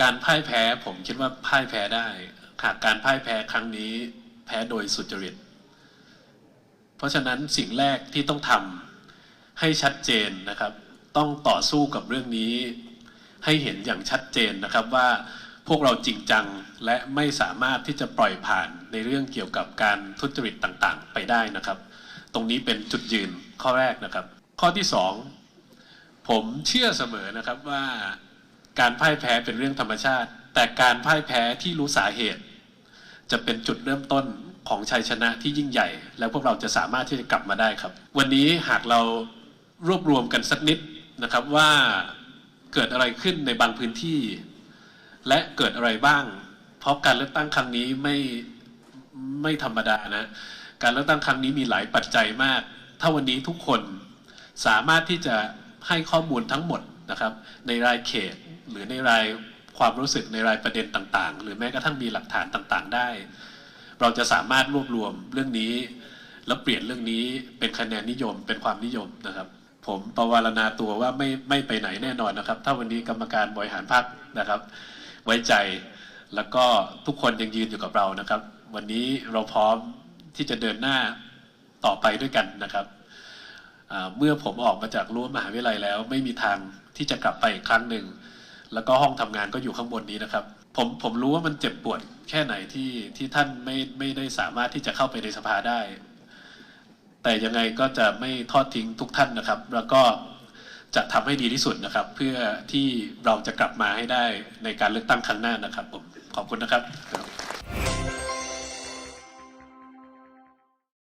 การพ่ายแพ้ผมคิดว่าพ่ายแพ้ได้หากการพ่ายแพ้ครั้งนี้แพ้โดยสุจริต เพราะฉะนั้นสิ่งแรกที่ต้องทำให้ชัดเจนนะครับ ต้องต่อสู้กับเรื่องนี้ ให้เห็นอย่างชัดเจนนะครับว่าพวกเราจริงจังและไม่สามารถที่จะปล่อยผ่านในเรื่องเกี่ยวกับการทุจริตต่างๆ ไปได้นะครับ ตรงนี้เป็นจุดยืนข้อแรกนะครับ ข้อที่สองผมเชื่อเสมอนะครับว่า การพ่ายแพ้เป็นเรื่องธรรมชาติ แต่การพ่ายแพ้ที่รู้สาเหตุ จะเป็นจุดเริ่มต้นของชัยชนะที่ยิ่งใหญ่ แล้วพวกเราจะสามารถที่จะกลับมาได้ครับ วันนี้หากเรารวบรวมกันสักนิดนะครับว่าเกิดอะไรขึ้นในบางพื้นที่ และเกิดอะไรบ้าง เพราะการเลือกตั้งครั้งนี้ไม่ไม่ธรรมดานะ การเลือกตั้งครั้งนี้มีหลายปัจจัยมาก ถ้าวันนี้ทุกคนสามารถที่จะให้ข้อมูลทั้งหมดนะครับ ในรายเขต หรือในรายความรู้สึกในรายประเด็นต่าง ๆ หรือแม้กระทั่งมีหลักฐานต่างๆ ได้ เราจะสามารถรวบรวมเรื่องนี้ แล้วเปลี่ยนเรื่องนี้เป็นคะแนนนิยมเป็นความนิยมนะครับ ผมประวารณาตัวว่าไม่ไม่ไปไหนแน่นอนนะครับ ถ้าวันนี้กรรมการบริหารพรรคนะครับ ไว้ใจแล้วก็ทุกคนยังยืนอยู่กับเรานะครับ วันนี้เราพร้อมที่จะเดินหน้าต่อไปด้วยกันนะครับเมื่อผมออกมาจากรั้วมหาวิทยาลัยแล้ว ไม่มีทางที่จะกลับไปอีกครั้งหนึ่ง แล้วก็ห้องทำงานก็อยู่ข้างบนนี้นะครับ ผมผมรู้ว่ามันเจ็บปวดแค่ไหนที่ที่ท่านไม่ไม่ได้สามารถที่จะเข้าไปในสภาได้ แต่ยังไงก็จะไม่ทอดทิ้งทุกท่านนะครับ แล้วก็จะทำให้ดีที่สุดนะครับ เพื่อที่เราจะกลับมาให้ได้ในการเลือกตั้งครั้งหน้านะครับผมขอบคุณนะครับ